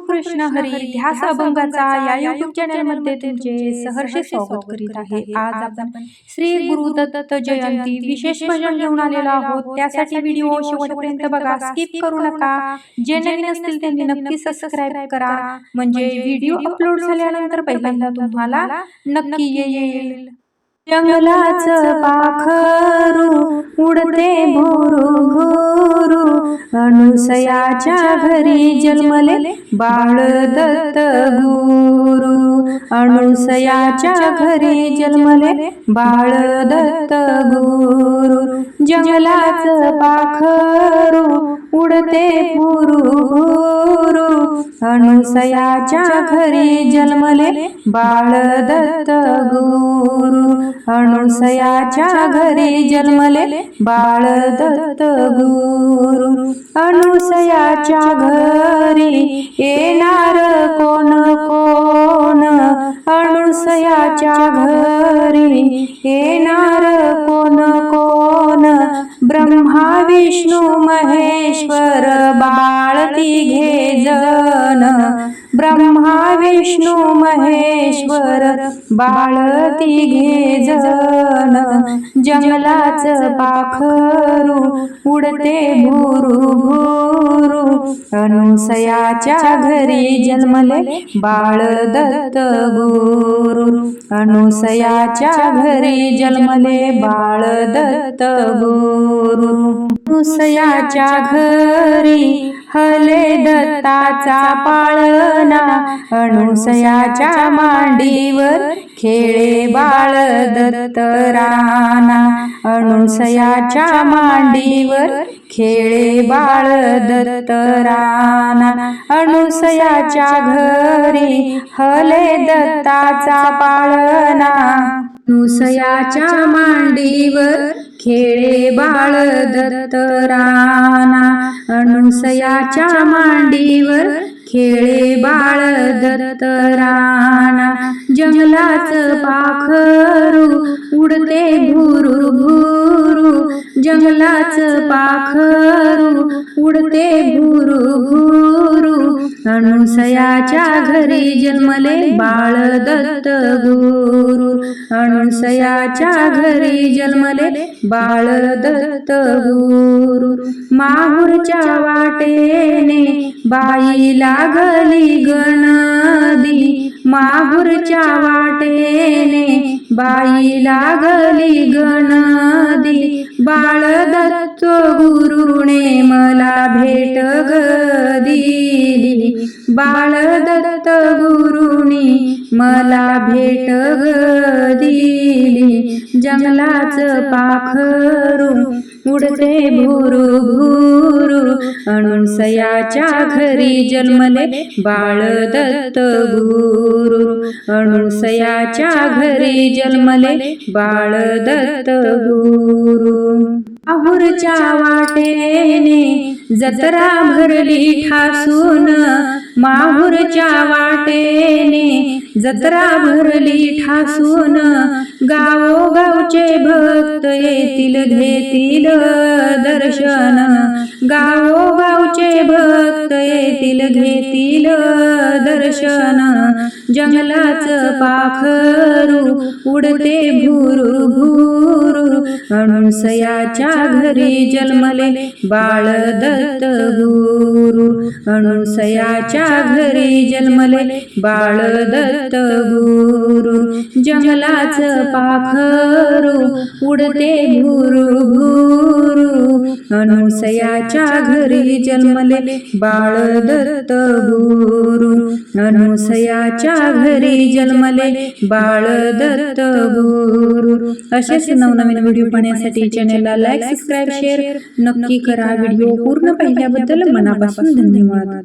कृष्ण हरी ध्यास अभंगाचा या युट्यूब चॅनलमध्ये तुमचे सहर्ष स्वागत करीत आहे. आज आपण श्री गुरु दत्त जयंती विशेष भजन घेऊन आलेलो आहोत. त्यासाठी व्हिडिओ शेवटपर्यंत बघा स्किप करू नका. जे नवीन असतील त्यांनी नक्की सबस्क्राईब करा. म्हणजे व्हिडिओ अपलोड झाल्यानंतर पहिल्यांदा तुम्हाला नक्की येईल. जंगलाचं पाखरू उडते भोरू अनुसयाच्या घरी जन्मले बाळ दत्त गुरु. अनुसयाच्या घरी जन्मले बाळ दत्त गुरु. जंगलाचं पाखरू उडते भोरू अनुसयाच्या घरी जन्मले बाळ दत्त गुरु. अनुसयाच्या घरी जन्मले बाळ दत्त गुरु. अनुसयाच्या घरी येणार कोण कोण? अनुसयाच्या घरी येणार कोण कोण? ब्रह्मा विष्णू महेश्वर बाळ तिघे जन ब्रह्मा विष्णू महेश्वर बाळ तिघे जन जंगलाच पाखरू उडते भुरू भुरू अनुसयाच्या घरी जन्मले बाळ दत्त गुरु अनुसयाच्या घरी जन्मले बाळ दत्त गुरु. मुसयाच्या घरी हले दत्ताचा पाळना अनुसयाच्या मांडीवर खेळे बाळ दत्त राणा अनुसयाच्या मांडीवर खेळे बाळ दत्त राणा अनुसयाच्या घरी हले दत्ताचा पाळना नुसयाच्या मांडीवर खेळे बाळ दत्त राणा अनुसयाच्या मांडीवर खेळे बाळ दत्त राणा जंगलाच पाखरू उडते भुरू भुरू जंगलाच पाखरू उडते भुरू भुरू अनुसयाच्या घरी जन्मले बाळ दत्त गुरु अनुसयाच्या घरी जन्मले बाळ दत्त गुरु माहूरच्या वाटेने बाई लागली गणदी. माहूरच्या वाटेने बाई लागली गणदी बाळ दत्त गुरुने मला भेट ग दिली. बाळ दत्त गुरुनी मला भेट ग दिली. जंगलाच पाखरू उडते भुरू भुरू सयाच्या घरी जन्मले बाळ दत्त गुरु अनुसयाच्या घरी जन्मले बाळ दत्त गुरु आहुरच्या वाटेने जत्रा भरली ठासून। माहुरच्या वाटेने जत्रा भरली ठासून। गावोगावचे भक्त येतील घेतील। दर्शन गावोगावचे भक्त येतील घेतील दर्शन. जंगलाच पाखरू उडते भुरू भुरू. अनुसयाच्या घरी जन्मले बाळ दत्त गुरु. अनुसयाच्या घरी जन्मले बाळ दत्त गुरु. जंगलाच पाखरू उडते भुरू भुरू. अनुसयाच्या घरी जन्मले बाळ दत्त गुरु. अनुसयाच्या घरी जन्मले बाळ दत्त गुरु. असेच नवनवीन व्हिडिओ पाहण्यासाठी चॅनलला लाईक सबस्क्राईब शेअर नक्की करा. व्हिडिओ पूर्ण पाहिल्याबद्दल मनापासून धन्यवाद.